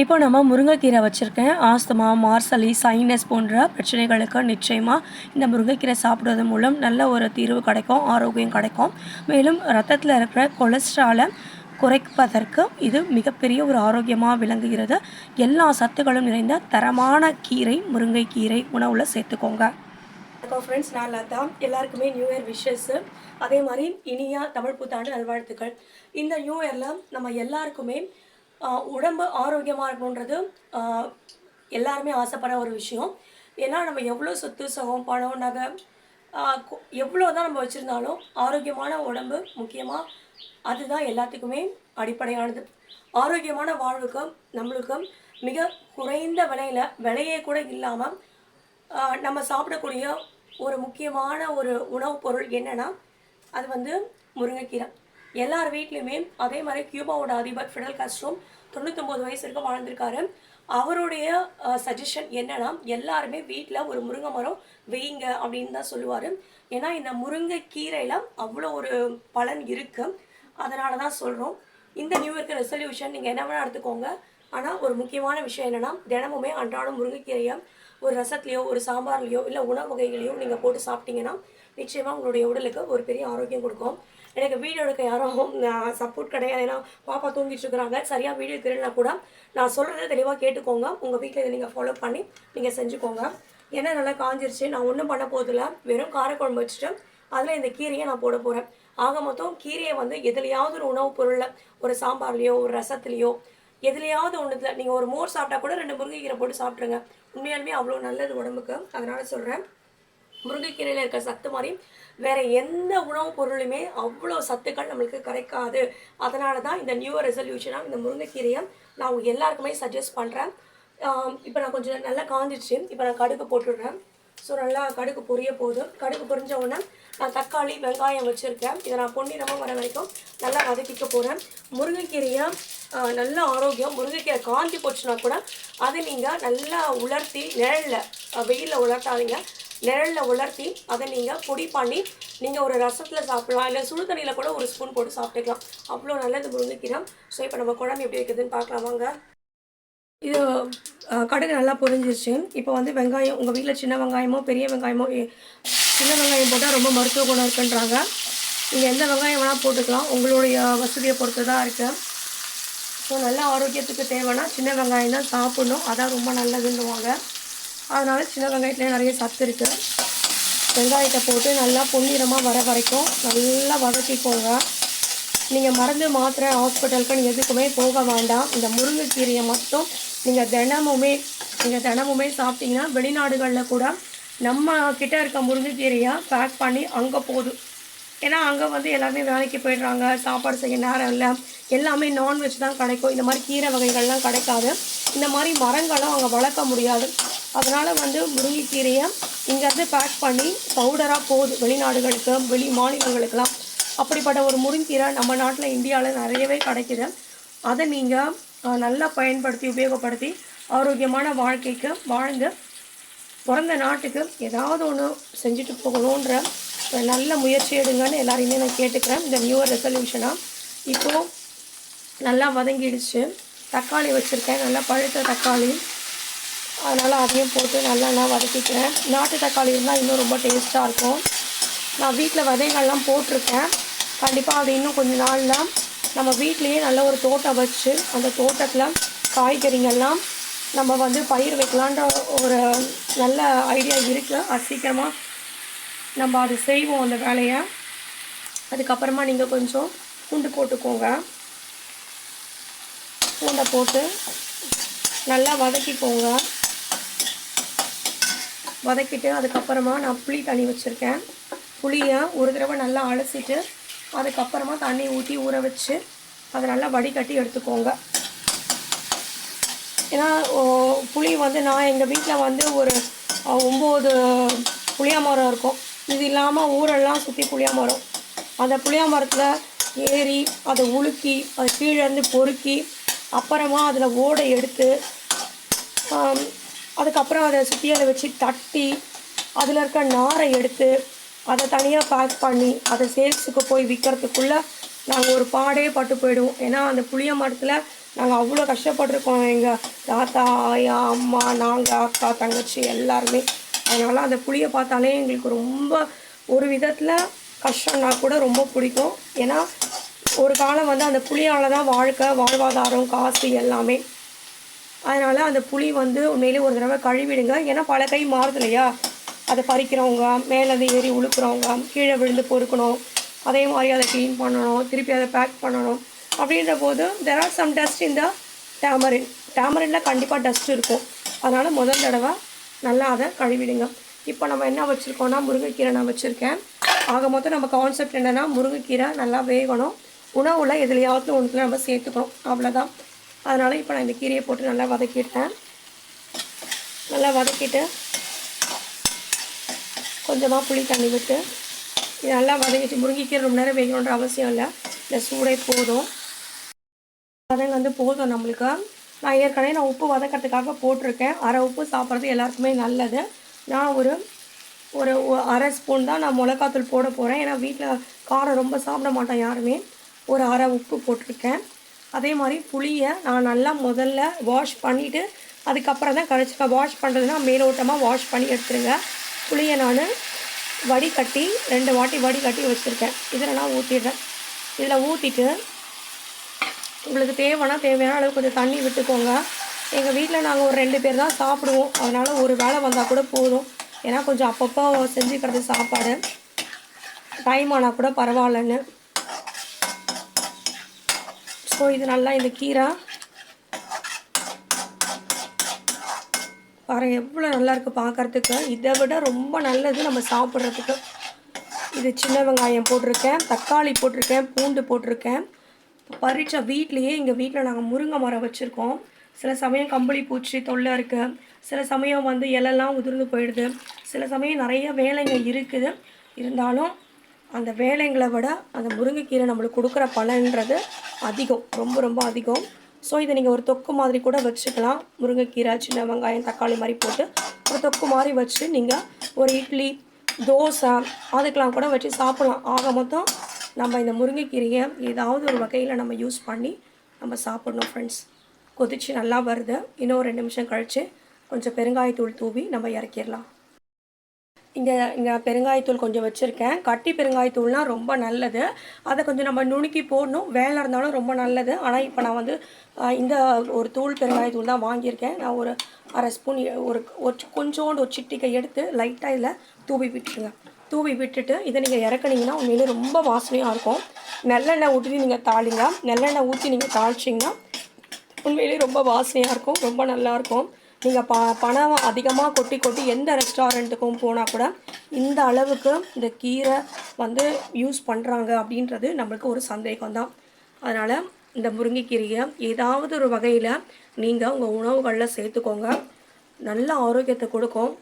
இப்போ நம்ம முருங்கைக்கீரை வச்சுருக்கேன். ஆஸ்துமா மார்சலி சைனஸ் போன்ற பிரச்சனைகளுக்கு நிச்சயமாக இந்த முருங்கைக்கீரை சாப்பிடுவதன் மூலம் நல்ல ஒரு தீர்வு கிடைக்கும் ஆரோக்கியம் கிடைக்கும். மேலும் ரத்தத்தில் இருக்கிற கொலஸ்ட்ராலை குறைப்பதற்கு இது மிகப்பெரிய ஒரு ஆரோக்கியமாக விளங்குகிறது. எல்லா சத்துக்களும் நிறைந்த தரமான கீரை முருங்கைக்கீரை உணவில் சேர்த்துக்கோங்க. வணக்கம் ஃப்ரெண்ட்ஸ் நான் லதா. எல்லாருக்குமே நியூ இயர் விஷஸ்ஸு அதே மாதிரி இனியா தமிழ் புத்தாண்டு நல்வாழ்த்துக்கள். இந்த நியூ இயரில் நம்ம எல்லாருக்குமே உடம்பு ஆரோக்கியமாக இருக்கணுன்றது எல்லாருமே ஆசைப்படுற ஒரு விஷயம். ஏன்னா நம்ம எவ்வளோ சொத்து சுகம் பணம் நகை எவ்வளோ தான் நம்ம வச்சுருந்தாலும் ஆரோக்கியமான உடம்பு முக்கியமாக அதுதான் எல்லாத்துக்குமே அடிப்படையானது. ஆரோக்கியமான வாழ்வுக்கு நம்மளுக்கு மிக குறைந்த விலையில் விலையே கூட இல்லாமல் நம்ம சாப்பிடக்கூடிய ஒரு முக்கியமான ஒரு உணவுப் பொருள் என்னென்னா அது வந்து முருங்கைக்கீரை. எல்லார் வீட்லேயுமே அதே மாதிரி கியூபாவோட அதிபர் ஃபிடல் காஸ்ட்ரோம் தொண்ணூத்தொம்பது வயசு வரைக்கும் வாழ்ந்திருக்காரு. அவருடைய சஜஷன் என்னன்னா எல்லாருமே வீட்டில் ஒரு முருங்கை மரம் வெயிங்க அப்படின்னு தான் சொல்லுவார். ஏன்னா இந்த முருங்கை கீரையில் அவ்வளோ ஒரு பலன் இருக்கு. அதனால தான் சொல்கிறோம் இந்த நியூ இயர்க்கு ரெசல்யூஷன் நீங்கள் என்ன வேணால் எடுத்துக்கோங்க. ஆனால் ஒரு முக்கியமான விஷயம் என்னென்னா தினமுமே அன்றாடம் முருங்கைக்கீரையை ஒரு ரசத்துலையோ ஒரு சாம்பார்லையோ இல்லை உணவு வகைகளையோ நீங்கள் போட்டு சாப்பிட்டீங்கன்னா நிச்சயமாக உங்களுடைய உடலுக்கு ஒரு பெரிய ஆரோக்கியம் கொடுக்கும். எனக்கு வீடியோ எடுக்க யாரும் சப்போர்ட் கிடையாது. ஏன்னா பாப்பா தூங்கிட்டு இருக்கிறாங்க. சரியாக வீடியோ தெரியலனா கூட நான் சொல்கிறத தெளிவாக கேட்டுக்கோங்க. உங்கள் வீட்டில் இதை நீங்கள் ஃபாலோ பண்ணி நீங்கள் செஞ்சுக்கோங்க. ஏன்னா நல்லா காஞ்சிருச்சு? நான் ஒன்றும் பண்ண போதில்ல வெறும் காரக்குழம்பு வச்சுட்டு அதில் இந்த கீரையை நான் போட போகிறேன் ஆக மொத்தம் கீரையை வந்து எதுலையாவது ஒரு உணவுப் பொருளில் ஒரு சாம்பார்லேயோ ஒரு ரசத்துலேயோ எதுலையாவது ஒன்றுத்தில் நீங்கள் ஒரு மோர் சாப்பிட்டா கூட ரெண்டு முருங்கைக்கீரை போட்டு சாப்பிட்ருங்க உண்மையாலுமே அவ்வளோ நல்லது உடம்புக்கு. அதனால் சொல்கிறேன் முருங்கைக்கீரையில் இருக்க சத்து மாதிரி வேற எந்த உணவுப் பொருளுமே அவ்வளோ சத்துக்கள் நம்மளுக்கு கிடைக்காது. அதனால தான் இந்த நியூ ரெசல்யூஷனாக இந்த முருங்கைக்கீரையை நான் எல்லாருக்குமே சஜஸ்ட் பண்ணுறேன் இப்போ நான் கொஞ்சம் நல்லா காஞ்சிடுச்சு இப்போ நான் கடுகு போட்டுடுறேன். ஸோ நல்லா கடுகு பொரிய போகுது கடுகு பொரிஞ்ச உடனே நான் தக்காளி வெங்காயம் வச்சுருக்கேன். இதை நான் பொன்னிறமாக வர வரைக்கும் நல்லா வதக்கிக்க போகிறேன் முருங்கைக்கீரையை நல்ல ஆரோக்கியம் முருங்கைக்கீரை காஞ்சி போச்சுன்னா கூட அதை நீங்கள் நல்லா உலர்த்தி நிழலில் வெயிலில் உலர்த்தாதீங்க. நிழலில் உலர்த்தி அதை நீங்கள் பொடி பண்ணி நீங்கள் ஒரு ரசத்தில் சாப்பிடலாம். இல்லை சுடு தண்ணியில் கூட ஒரு ஸ்பூன் போட்டு சாப்பிட்டுக்கலாம். அவ்வளோ நல்லது முருங்கைக்கீரை. ஸோ இப்போ நம்ம குழம்பு எப்படி இருக்குதுன்னு பார்க்கலாமாங்க இது கடுகு நல்லா பொரிஞ்சிருச்சு. இப்போ வந்து வெங்காயம் உங்கள் வீட்டில் சின்ன வெங்காயமோ பெரிய வெங்காயமோ சின்ன வெங்காயம் போட்டால் ரொம்ப மருத்துவ குணம் இருக்குன்றாங்க. நீங்கள் எந்த வெங்காயம் வேணால் போட்டுக்கலாம். உங்களுடைய வசதியை பொறுத்து தான் இருக்குது ஸோ நல்ல ஆரோக்கியத்துக்கு தேவைன்னா சின்ன வெங்காயம் தான் சாப்பிடணும். அதான் ரொம்ப நல்லதுன்னுவாங்க. அதனால் சின்ன வெங்காயத்துலேயே நிறைய சத்து இருக்குது வெங்காயத்தை போட்டு நல்லா பொன்னிறமாக வர வரைக்கும் நல்லா வதக்கிக்கோங்க. நீங்கள் மருந்து மாத்திரை ஹாஸ்பிட்டலுக்குன்னு எதுக்குமே போக வேண்டாம். இந்த முருங்கைக்கீரையை மட்டும் நீங்கள் தினமுமே நீங்கள் தினமுமே சாப்பிட்டீங்கன்னா வெளிநாடுகளில் கூட நம்ம கிட்டே இருக்க முருங்கைக்கீரையாக பேக் பண்ணி அங்கே போகுது ஏன்னா அங்கே வந்து எல்லாருமே வேலைக்கு போயிடுறாங்க சாப்பாடு செய்ய நேரம் இல்லை. எல்லாமே நான்வெஜ் தான் கிடைக்கும். இந்த மாதிரி கீரை வகைகள்லாம் கிடைக்காது. இந்த மாதிரி மரங்களும் அங்கே வளர்க்க முடியாது. அதனால் வந்து முருங்கைக்கீரையை இங்கேருந்து பேக் பண்ணி பவுடராக போகுது. வெளிநாடுகளுக்கு வெளி மாநிலங்களுக்கெல்லாம். அப்படிப்பட்ட ஒரு முருங்கீரை நம்ம நாட்டில் இந்தியாவில் நிறையவே கிடைக்குது. அதை நீங்கள் நல்லா பயன்படுத்தி உபயோகப்படுத்தி ஆரோக்கியமான வாழ்க்கைக்கு வாழ்ந்து பிறந்த நாட்டுக்கு ஏதாவது ஒன்று செஞ்சுட்டு போகணுன்ற நல்ல முயற்சி எடுங்கன்னு எல்லாரையுமே நான் கேட்டுக்கிறேன். இந்த நியூவர் ரெசல்யூஷனாக இப்போது நல்லா வதங்கிடுச்சு. தக்காளி வச்சுருக்கேன். நல்லா பழுத்த தக்காளி. அதனால் அதையும் போட்டு நல்லா நான் வதக்கிக்கிறேன். நாட்டு தக்காளி இருந்தால் இன்னும் ரொம்ப டேஸ்ட்டாக இருக்கும். நான் வீட்டில் விதைகள்லாம் போட்டிருக்கேன். கண்டிப்பாக அது இன்னும் கொஞ்ச நாளில் நம்ம வீட்லேயே நல்ல ஒரு தோட்டம் வச்சு அந்த தோட்டத்தில் காய்கறிங்கெல்லாம் நம்ம வந்து பயிர் வைக்கலான்ற ஒரு நல்ல ஐடியா இருக்குது அது சீக்கிரமாக நம்ம அது செய்வோம் அந்த வேலையை. அதுக்கப்புறமா நீங்கள் கொஞ்சம் பூண்டு போட்டுக்கோங்க. பூண்டை போட்டு நல்லா வதக்கிக்கோங்க. வதக்கிட்டு அதுக்கப்புறமா நான் புளி தண்ணி வச்சுருக்கேன். புளியை ஒரு தடவை நல்லா அலசிட்டு அதுக்கப்புறமா தண்ணி ஊற்றி ஊற வச்சு அதை நல்லா வடிகட்டி எடுத்துக்கோங்க. ஏன்னா புளி வந்து நான் எங்கள் வீட்டில் வந்து ஒரு ஒம்பது புளியா மரம் இருக்கும். இது இல்லாமல் ஊரெல்லாம் சுற்றி புளியா மரம் அந்த புளியா மரத்தில் ஏறி அதை உலுக்கி அது கீழே இருந்து பொறுக்கி அப்புறமா அதில் ஓடை எடுத்து அதுக்கப்புறம் அதை சுத்தியலை வச்சு தட்டி அதில் இருக்க நாரை எடுத்து அதை தனியாக பேக் பண்ணி அதை சேல்ஸுக்கு போய் விற்கிறதுக்குள்ளே நாங்கள் ஒரு பாடே பட்டு போயிடுவோம். ஏன்னா அந்த புளிய மரத்தில் நாங்கள் அவ்வளோ கஷ்டப்பட்டிருக்கோம். எங்கள் தாத்தா ஆயா அம்மா நாங்கள் அக்கா தங்கச்சி எல்லாருமே. அதனால் அந்த புளியை பார்த்தாலே எங்களுக்கு ரொம்ப ஒரு விதத்தில் கஷ்டம்னா கூட ரொம்ப பிடிக்கும். ஏன்னா ஒரு காலம் வந்து அந்த புளியால் தான் வாழ்க்கை வாழ்வாதாரம் காசு எல்லாமே. அதனால் அந்த புளி வந்து உண்மையிலே ஒரு தடவை கழுவிடுங்க. ஏன்னா பல கை மாறுது இல்லையா அதை பறிக்கிறவங்க மேலேருந்து ஏறி உழுக்கிறவங்க கீழே விழுந்து பொறுக்கணும். அதே மாதிரி அதை க்ளீன் பண்ணணும் திருப்பி அதை பேக் பண்ணணும். அப்படின்ற போது தெர் ஆர் சம் டஸ்ட் இந்த டேமரின் டேமரினில் கண்டிப்பாக டஸ்ட் இருக்கும். அதனால் முதல் தடவை நல்லா அதை கழுவிடுங்க. இப்போ நம்ம என்ன வச்சுருக்கோம்னா முருங்கைக்கீரை நான் வச்சுருக்கேன். ஆக மொத்தம் நம்ம கான்செப்ட் என்னென்னா முருங்கைக்கீரை நல்லா வேகணும். உணவில் எதுலையாவது ஒன்றுல நம்ம சேர்த்துக்கணும். அவ்வளோதான் அதனால் இப்போ நான் இந்த கீரையை போட்டு நல்லா வதக்கிட்டேன். நல்லா வதக்கிட்டு கொஞ்சமாக புளி தண்ணி விட்டு இது நல்லா வதங்கிட்டு முருங்கைக்கீரை ரொம்ப நேரம் வேகணுன்ற அவசியம் இல்லை. இந்த சூடே போதும். வதங்க வந்து போதும் நம்மளுக்கு. நான் ஏற்கனவே நான் உப்பு வதக்கிறதுக்காக போட்டிருக்கேன். அரை உப்பு சாப்பிட்றது எல்லாருக்குமே நல்லது. நான் ஒரு ஒரு அரை ஸ்பூன் தான் நான் மிளகாத்தூள் போட போகிறேன் ஏன்னா வீட்டில் காரம் ரொம்ப சாப்பிட மாட்டோம் யாருமே. ஒரு அரை உப்பு போட்டிருக்கேன். அதே மாதிரி புளியை நான் நல்லா முதல்ல வாஷ் பண்ணிவிட்டு அதுக்கப்புறம் தான் கரைச்சிக்க வாஷ் பண்ணுறதுனா மேலோட்டமாக வாஷ் பண்ணி எடுத்துருங்க. புளியை நான் வடிகட்டி ரெண்டு வாட்டி வடிகட்டி வச்சுருக்கேன். இதில் நான் ஊற்றிடுறேன் இதில் ஊற்றிட்டு உங்களுக்கு தேவைன்னா தேவையான அளவு கொஞ்சம் தண்ணி விட்டுக்கோங்க. எங்கள் வீட்டில் நாங்கள் ஒரு ரெண்டு பேர் தான் சாப்பிடுவோம். அதனால் ஒரு வேலை வந்தால் கூட போதும். ஏன்னா கொஞ்சம் அப்பப்போ செஞ்சுக்கிறது சாப்பாடு. டைம் ஆனால் கூட பரவாயில்லன்னு. ஸோ இது நல்லா இந்த கீரை. பாருங்கள் எவ்வளோ நல்லா இருக்குது பார்க்கறதுக்கு இதை விட ரொம்ப நல்லது நம்ம சாப்பிட்றதுக்கு. இது சின்ன வெங்காயம் போட்டிருக்கேன் தக்காளி போட்டிருக்கேன் பூண்டு போட்டிருக்கேன். பறிச்ச வீட்லேயே எங்கள் வீட்டில் நாங்கள் முருங்கை மரம் வச்சுருக்கோம். சில சமயம் கம்பளி பூச்சி தொல்லை இருக்குது சில சமயம் வந்து இலெல்லாம் உதிர்ந்து போயிடுது. சில சமயம் நிறைய வேலைங்க இருக்குது. இருந்தாலும் அந்த வேலைங்களை விட அந்த முருங்கைக்கீரை நம்மளுக்கு கொடுக்குற பலன்றது அதிகம். ரொம்ப ரொம்ப அதிகம். ஸோ இதை நீங்கள் ஒரு தொக்கு மாதிரி கூட வச்சுக்கலாம். முருங்கைக்கீரை சின்ன வெங்காயம் தக்காளி மாதிரி போட்டு ஒரு தொக்கு மாதிரி வச்சு நீங்கள் ஒரு இட்லி தோசை அதுக்கெலாம் கூட வச்சு சாப்பிட்லாம். ஆக மொத்தம் நம்ம இந்த முருங்கைக்கீரையை ஏதாவது ஒரு வகையில் நம்ம யூஸ் பண்ணி நம்ம சாப்பிட்ணும் ஃப்ரெண்ட்ஸ் கொதிச்சு நல்லா வருது. இன்னும் ஒரு ரெண்டு நிமிஷம் கழித்து கொஞ்சம் பெருங்காயத்தூள் தூவி நம்ம இறக்கிடலாம். இங்கே இங்கே பெருங்காயத்தூள் கொஞ்சம் வச்சுருக்கேன். கட்டி பெருங்காயத்தூள்னால் ரொம்ப நல்லது. அதை கொஞ்சம் நம்ம நுணுக்கி போடணும். வேலை இருந்தாலும் ரொம்ப நல்லது. ஆனால் இப்போ நான் வந்து இந்த ஒரு தூள் பெருங்காயத்தூள் தான் வாங்கியிருக்கேன். நான் ஒரு அரை ஸ்பூன் ஒரு ஒரு கொஞ்சோண்டு ஒரு சிட்டிக்கை எடுத்து லைட்டாக இதில் தூவி விட்டுருங்க. தூவி விட்டுட்டு இதை நீங்கள் இறக்குனீங்கன்னா உண்மையிலே ரொம்ப வாசனையாக இருக்கும். நல்லெண்ணெய் ஊற்றி நீங்கள் தாளிங்க. நல்லெண்ணெய் ஊற்றி நீங்கள் தாளிச்சிங்கன்னா உண்மையிலேயே ரொம்ப வாசனையாக இருக்கும். ரொம்ப நல்லாயிருக்கும் நீங்கள் ப பணம் அதிகமாக கொட்டி கொட்டி எந்த ரெஸ்டாரண்ட்டுக்கும் போனால் கூட இந்த அளவுக்கு இந்த கீரை வந்து யூஸ் பண்ணுறாங்க அப்படின்றது நம்மளுக்கு ஒரு சந்தேகம் தான் அதனால் இந்த முருங்கைக்கீரையை ஏதாவது ஒரு வகையில் நீங்கள் உங்கள் உணவுகளில் சேர்த்துக்கோங்க. நல்ல ஆரோக்கியத்தை கொடுக்கும்.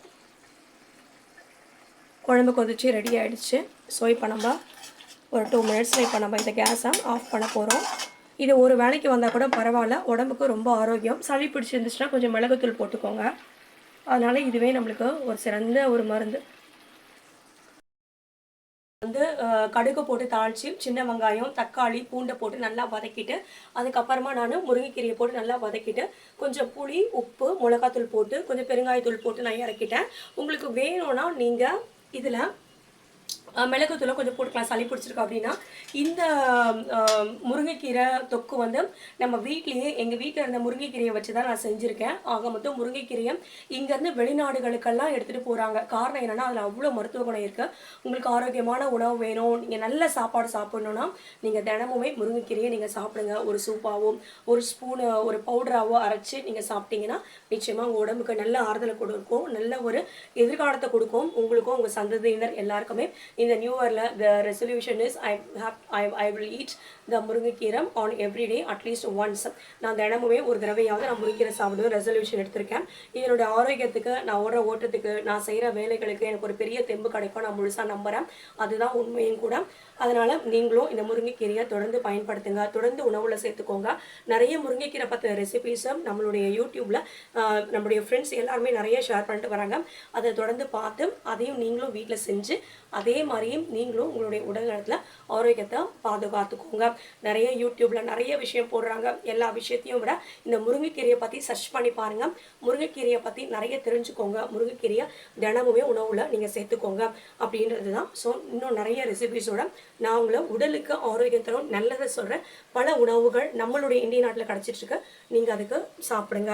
குழம்பு கொதிச்சு ரெடி ஆகிடுச்சு ஸோ இப்போ நம்ம ஒரு டூ மினிட்ஸில் இப்போ நம்ம இந்த கேஸை ஆஃப் பண்ண போகிறோம் இது ஒரு வேலைக்கு வந்தால் கூட பரவாயில்ல. உடம்புக்கு ரொம்ப ஆரோக்கியம். சளி பிடிச்சிருந்துச்சுன்னா கொஞ்சம் மிளகுத்தூள் போட்டுக்கோங்க. அதனால் இதுவே நம்மளுக்கு ஒரு சிறந்த ஒரு மருந்து. வந்து கடுகு போட்டு தாளித்து சின்ன வெங்காயம் தக்காளி பூண்டை போட்டு நல்லா வதக்கிட்டு அதுக்கப்புறமா நான் முருங்கைக்கீரையை போட்டு நல்லா வதக்கிட்டு கொஞ்சம் புளி உப்பு மிளகாத்தூள் போட்டு கொஞ்சம் பெருங்காயத்தூள் போட்டு நான் இறக்கிட்டேன். உங்களுக்கு வேணும்னா நீங்கள் இதில் மிளகுத்தூளை கொஞ்சம் போட்டுக்கலாம். சளி பிடிச்சிருக்கோம் அப்படின்னா இந்த முருங்கைக்கீரை தொக்கு வந்து நம்ம வீட்லேயே எங்கள் வீட்டில் இருந்த முருங்கைக்கீரையை வச்சு தான் நான் செஞ்சுருக்கேன். ஆக மொத்தம் முருங்கைக்கீரையை இங்கேருந்து வெளிநாடுகளுக்கெல்லாம் எடுத்துகிட்டு போகிறாங்க காரணம் என்னென்னா அதில் அவ்வளோ மருத்துவ குணம் இருக்குது உங்களுக்கு ஆரோக்கியமான உணவு வேணும். நீங்கள் நல்ல சாப்பாடு சாப்பிடணுன்னா நீங்கள் தினமுமே முருங்கைக்கீரையை நீங்கள் சாப்பிடுங்க. ஒரு சூப்பாகவும் ஒரு ஸ்பூனு ஒரு பவுடராகவோ அரைச்சி நீங்கள் சாப்பிட்டீங்கன்னா நிச்சயமாக உங்கள் உடம்புக்கு நல்ல ஆறுதலை கொடுக்கும். நல்ல ஒரு எதிர்காலத்தை கொடுக்கும். உங்களுக்கும் உங்கள் சந்ததியினர் எல்லாருக்குமே இந்த நியூ இயரில் the resolution is I hope I I will eat the murungaikeerai on every day at least once நான் தினமுமே ஒரு தடவையாவது நான் முருங்கைக்கீரை சாப்பிடுவேன். ரெசல்யூஷன் எடுத்திருக்கேன். இதனுடைய ஆரோக்கியத்துக்கு நான் ஓடுற ஓட்டத்துக்கு நான் செய்கிற வேலைகளுக்கு எனக்கு ஒரு பெரிய தெம்பு கிடைக்கும். நான் முழுசாக நம்புகிறேன் அதுதான் உண்மையும் கூட. அதனால் நீங்களும் இந்த முருங்கைக்கீரையை தொடர்ந்து பயன்படுத்துங்க. தொடர்ந்து உணவில் சேர்த்துக்கோங்க. நிறைய முருங்கைக்கீரை பற்றின ரெசிபீஸும் நம்மளுடைய யூடியூப்பில் நம்மளுடைய ஃப்ரெண்ட்ஸ் எல்லாருமே நிறைய ஷேர் பண்ணிட்டு வராங்க. அதை தொடர்ந்து பார்த்து அதையும் நீங்களும் வீட்டில் செஞ்சு அதே மாதிரியும் நீங்களும் உங்களுடைய உடல் நலத்தில் ஆரோக்கியத்தை பாதுகாத்துக்கோங்க. நிறைய யூடியூப்பில் நிறைய விஷயம் போடுறாங்க. எல்லா விஷயத்தையும் விட இந்த முருங்கைக்கீரையை பற்றி சர்ச் பண்ணி பாருங்கள் முருங்கைக்கீரையை பற்றி நிறைய தெரிஞ்சுக்கோங்க. முருங்கைக்கீரையை தினமுமே உணவில் நீங்கள் சேர்த்துக்கோங்க அப்படின்றது தான் ஸோ இன்னும் நிறைய ரெசிபிஸோட நான் உங்களை உடலுக்கு ஆரோக்கியம் தரும் நல்லதை சொல்கிற பல உணவுகள் நம்மளுடைய இந்திய நாட்டில் கிடச்சிட்ருக்கு. நீங்கள் அதுக்கு சாப்பிடுங்க.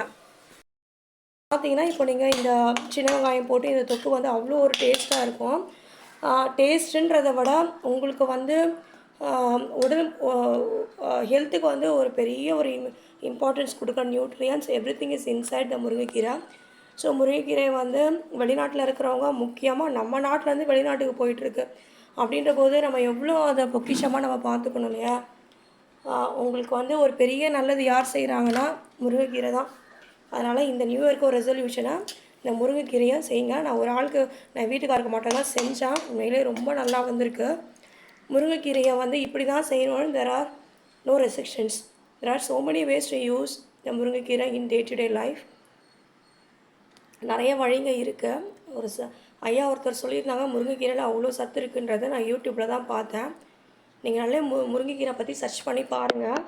பார்த்தீங்கன்னா இப்போ நீங்கள் இந்த சின்ன வெங்காயம் போட்டு இந்த தொக்கு வந்து அவ்வளோ ஒரு டேஸ்ட்டாக இருக்கும். டேஸ்ட்டுன்றதை விட உங்களுக்கு வந்து உடல் ஹெல்த்துக்கு வந்து ஒரு பெரிய ஒரு இம்பார்ட்டன்ஸ் கொடுக்குற nutrients everything is inside the murungaikeerai. So murungaikeerai வந்து வெளிநாட்டில் இருக்கிறவங்க முக்கியமாக நம்ம நாட்டிலேருந்து வெளிநாட்டுக்கு போயிட்டுருக்கு. அப்படின்ற போது நம்ம எவ்வளோ அதை பொக்கிஷமாக நம்ம பார்த்துக்கணும் இல்லையா? உங்களுக்கு வந்து ஒரு பெரிய நல்லது யார் செய்கிறாங்கன்னா முருங்கைக்கீரை தான். அதனால் இந்த நியூ இயர்க்கு ஒரு ரெசல்யூஷனை இந்த முருங்கைக்கீரையும் செய்யுங்க. நான் ஒரு ஆளுக்கு நான் வீட்டுக்காருக்கு மட்டும் தான் செஞ்சேன் உண்மையிலே ரொம்ப நல்லா வந்திருக்கு. முருங்கைக்கீரையை வந்து இப்படி தான் செய்யணும்னு there are no restrictions there are so many ways to use இந்த முருங்கைக்கீரை இன் டே டு டே லைஃப் நிறைய வழிங்க இருக்குது ஒரு ச ஐயா ஒருத்தர் சொல்லியிருந்தாங்க முருங்கைக்கீரையில் அவ்வளோ சத்து இருக்குன்றதை நான் யூடியூப்பில் தான் பார்த்தேன். நீங்கள் நல்லா மு முருங்கைக்கீரை பற்றி சர்ச் பண்ணி பாருங்கள்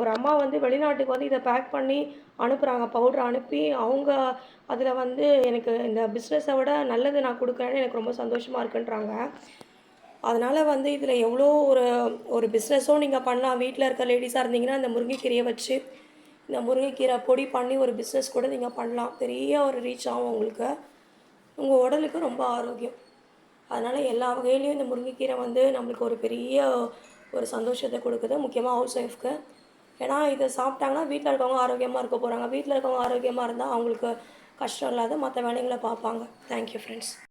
ஒரு அம்மா வந்து வெளிநாட்டுக்கு வந்து இதை பேக் பண்ணி அனுப்புகிறாங்க பவுடர் அனுப்பி அவங்க அதில் வந்து எனக்கு இந்த பிஸ்னஸை விட நல்லது நான் கொடுக்குறேன்னு எனக்கு ரொம்ப சந்தோஷமாக இருக்குன்றாங்க. அதனால் வந்து இதில் எவ்வளோ ஒரு ஒரு பிஸ்னஸும் நீங்கள் பண்ணலாம் வீட்டில் இருக்க லேடிஸாக இருந்தீங்கன்னா இந்த முருங்கைக்கீரையை வச்சு இந்த முருங்கைக்கீரை பொடி பண்ணி ஒரு பிஸ்னஸ் கூட நீங்கள் பண்ணலாம். பெரிய ஒரு ரீச் ஆகும் உங்களுக்கு. உங்கள் உடலுக்கு ரொம்ப ஆரோக்கியம். அதனால் எல்லா வகையிலையும் இந்த முருங்கைக்கீரை வந்து நம்மளுக்கு ஒரு பெரிய ஒரு சந்தோஷத்தை கொடுக்குது. முக்கியமாக ஹவுஸ் ஒய்ஃப்க்கு ஏன்னா இதை சாப்பிட்டாங்கன்னா வீட்டில் இருக்கவங்க ஆரோக்கியமாக இருக்க போகிறாங்க வீட்டில் இருக்கவங்க ஆரோக்கியமாக இருந்தால் அவங்களுக்கு கஷ்டம் இல்லாத மற்ற வேலைகளை பார்ப்பாங்க. Thank you friends